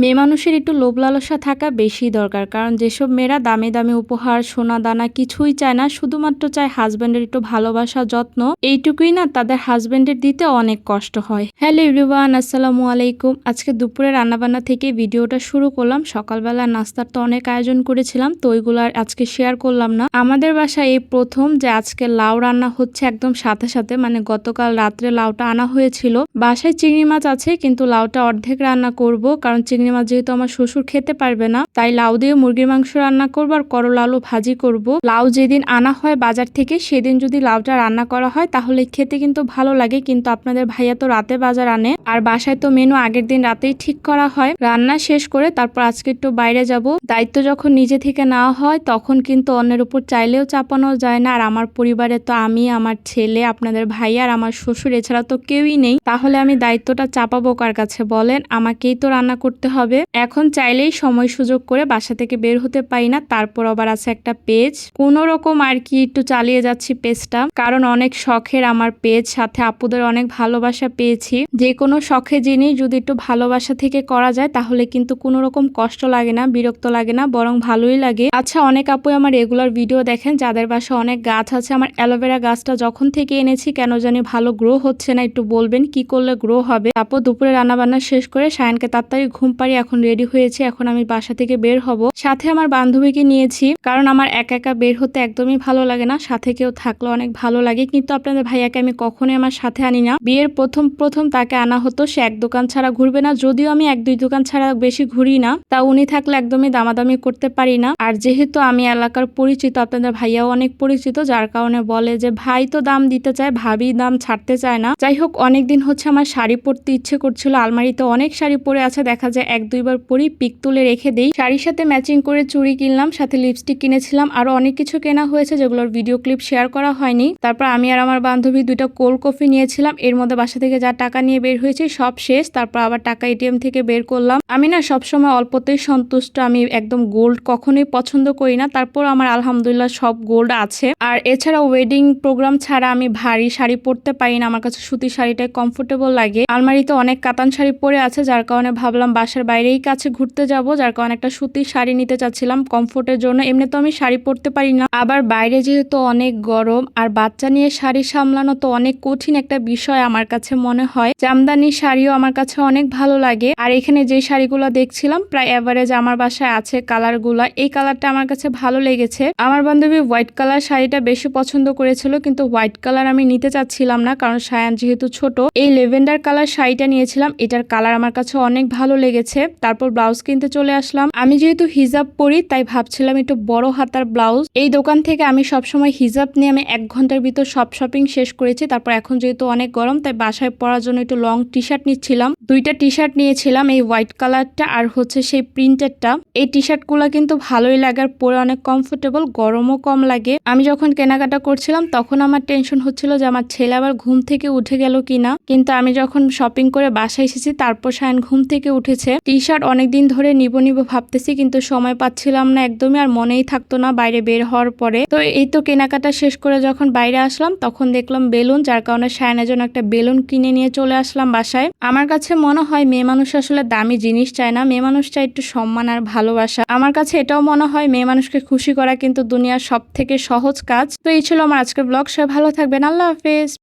মেয়ে মানুষের একটু লোভ লালসা থাকা বেশি দরকার, কারণ যেসব মেয়েরা দামি দামি উপহার, সোনা দানা কিছুই চায় না, শুধুমাত্র চায় হাজব্যান্ডের একটু ভালোবাসা, যত্ন, এইটুকুই না তাদের হাজব্যান্ডের দিতে অনেক কষ্ট হয়। হ্যালো এভরিওয়ান আসসালামু আলাইকুম। আজকে দুপুরে রান্নাবান্না থেকে ভিডিওটা শুরু করলাম। সকালবেলা নাস্তার তো অনেক আয়োজন করেছিলাম, তো ওইগুলো আর আজকে শেয়ার করলাম না। আমাদের বাসায় এই প্রথম যে আজকে লাউ রান্না হচ্ছে একদম সাথে সাথে মানে গতকাল রাত্রে লাউটা আনা হয়েছিল। বাসায় চিংড়ি মাছ আছে, কিন্তু লাউটা অর্ধেক রান্না করব, কারণ চিংড়ি মাছ যেহেতু আমার শ্বশুর খেতে পারবে না, তাই লাউ দিয়ে মুরগির মাংস রান্না করব আর করলা আলু ভাজি করব। লাউ যেদিন আনা হয় বাজার থেকে, সেদিন যদি লাউটা রান্না করা হয়, তাহলে খেতে কিন্তু ভালো লাগে, কিন্তু আপনাদের ভাইয়া তো রাতে বাজার আনে। আর বাসায় তো মেনু আগের দিন রাতেই ঠিক করা হয়। রান্না শেষ করে তারপর আজকে একটু বাইরে যাব। দায়িত্ব যখন নিজে থেকে নেওয়া হয়, তখন কিন্তু অন্যের উপর চাইলেও চাপানো যায় না। আর আমার পরিবারে তো আমি, আমার ছেলে, আপনাদের ভাই আর আমার শ্বশুর, এছাড়া তো কেউই নেই। তাহলে আমি দায়িত্বটা চাপাবো কার কাছে বলেন? আমাকেই তো রান্না করতে হবে। এখন চাইলেই সময় সুযোগ করে বাসা থেকে বের হতে পারি না, তারপর আবার আছে একটা পেজ। কোন রকম আর কি একটু চালিয়ে যাচ্ছি পেজটা, কারণ অনেক শখের আমার পেজ, সাথে আপুদের অনেক ভালোবাসা পেয়েছি। যে কোনো শখে জিনিস যদি একটু ভালোবাসা থেকে করা যায়, তাহলে কিন্তু কোনো রকম কষ্ট লাগে না, বিরক্ত লাগে না, বরং ভালোই লাগে। আচ্ছা অনেক আপু আমার রেগুলার ভিডিও দেখেন, যাদের বাসা অনেক গাছ আছে, আমার অ্যালোভেরা গাছটা যখন থেকে এনেছি, কেন জানি ভালো গ্রো হচ্ছে না, একটু বলবেন কি করলে গ্রো হবে? তারপর দুপুরে রান্না বান্না শেষ করে সায়নকে তাড়াতাড়ি ঘুম পাড়ি এখন রেডি হয়েছে, এখন আমি বাসা থেকে বের হব। সাথে আমার বান্ধবীকে নিয়েছি, কারণ আমার একা একা বের হতে একদমই ভালো লাগে না। সাথে কেউ থাকলে অনেক ভালো লাগে। কিন্তু আপনাদের ভাইয়াকে আমি কখনোই আমার সাথে আনি না। বিয়ের প্রথম প্রথম তাকে আনা হতো, সে এক দোকান ছাড়া ঘুরবে না। যদিও আমি এক, দুই দোকান ছাড়া বেশি ঘুরি না, তা উনি থাকলে একদমই দামাদামি করতে পারি না। আর যেহেতু আমি এলাকার পরিচিত, আপনাদের ভাইয়াও অনেক পরিচিত, যার কারণে বলে যে, ভাই তো দাম দিতে চায়, ভাবি দাম ছাড়তে চায় না। যাই হোক, অনেকদিন হচ্ছে আমার শাড়ি পরতে ইচ্ছে করছিল। আলমারিতে অনেক শাড়ি পরে আছে, দেখা যায় এক দুইবার পরি পিক তুলে রেখে দিই। শাড়ির সাথে ম্যাচিং করে চুড়ি কিনলাম, সাথে লিপস্টিক কিনেছিলাম। আরও অনেক কিছু কেনা হয়েছে যেগুলোর ভিডিও ক্লিপ শেয়ার করা হয়নি। তারপর আমি আর আমার বান্ধবী দুইটা কোল্ড কফি নিয়েছিলাম। এর মধ্যে বাসা থেকে যা টাকা নিয়ে বের হয়েছে সব শেষ। তারপর আবার টাকা এটিএম থেকে বের করলাম। আমি না সবসময় অল্পতেই সন্তুষ্ট। আমি একদম গোল্ড কখনোই পছন্দ করি না। তারপর আমার আলহামদুলিল্লাহ সব গোল্ড আছে। আর এছাড়া ওয়েডিং প্রোগ্রাম ছাড়া আমি ভারী শাড়ি পরতে পারি না। আমার কাছে সুতি শাড়িটাই কমফোর্টেবল লাগে। আলমারিতে অনেক কাতান শাড়ি পরে আছে, যার কারণে ভাবলাম বাসার বাইরেই কাছে ঘুরতে যাব, যার কারণে একটা সুতির শাড়ি নিতে চাচ্ছিলাম কমফোর্টের জন্য। এমনি তো আমি শাড়ি পরতে পারি না। আবার বাইরে যেহেতু অনেক গরম, আর বাচ্চা নিয়ে শাড়ি সামলানো তো অনেক কঠিন একটা বিষয় আমার কাছে মনে হয়। জামদানি শাড়িও আমার কাছে অনেক ভালো লাগে। আর এখানে যে শাড়িগুলো দেখছিলাম, প্রায় অ্যাভারেজ আমার বাসায় আছে কালারগুলো এই কালারটা আমার কাছে ভালো লেগেছে। আমার বান্ধবী হোয়াইট কালার শাড়িটা বেশি পছন্দ করেছিল, কিন্তু হোয়াইট কালার আমি নিতে চাচ্ছিলাম না, কারণ সায়ান যেহেতু ছোট, এই লেভেন্ডার কালার শাড়িটা নিয়েছিলাম। এটার কালার আমার কাছে অনেক ভালো লেগেছে। তারপর ব্লাউজ কিনতে চলে আসলাম। আমি যেহেতু হিজাব পরি, তাই ভাবছিলাম একটু বড় হাতার ব্লাউজ। এই দোকান থেকে আমি সবসময় হিজাব নিয়ে আমি এক ঘণ্টার ভিতর সব শপিং শেষ করেছি। তারপর এখন যেহেতু অনেক গরম, তাই বাসায় পরার জন্য একটু লং টি শার্ট নিচ্ছিলাম। দুইটা টি শার্ট নিয়েছিলাম, এই হোয়াইট কালারটা আর হচ্ছে সেই প্রিন্টেডটা এই টি শার্টগুলা কিন্তু ভালোই লাগার পরে অনেক কমফোর্টেবল গরমও কম লাগে। আমি যখন কেনাকাটা করছিলাম, তখন আমার টেনশন হচ্ছিল যে আমার ছেলে আবার ঘুম থেকে উঠে গেল কিনা। কিন্তু আমি যখন শপিং করে বাসায় এসেছি, তারপর সায়ন ঘুম থেকে উঠেছে। টি শার্ট অনেকদিন ধরে নিব নিব ভাবতেছি, কিন্তু সময় পাচ্ছিলাম না একদমই আর মনেই থাকতো না বাইরে বের হওয়ার পরে। তো এই তো কেনাকাটা শেষ করে যখন বাইরে আসলাম, তখন দেখলাম বেলুন, যার কারণে সায়নের জন্য একটা বেলুন কিনে নিয়ে চলে আসলাম বাসায়। আমার কাছে মনে হয় মেয়ে মানুষ আসলে দামি জিনিস চায় না, মেয়ে মানুষ চায় একটু সম্মান আর ভালোবাসা। আমার কাছে এটাও মনে হয় মেয়ে মানুষকে খুশি করা কিন্তু দুনিয়ার সব থেকে সহজ কাজ। তো এই ছিল আমার আজকের ব্লগ, সবাই ভালো থাকবেন, আল্লাহ হাফেজ।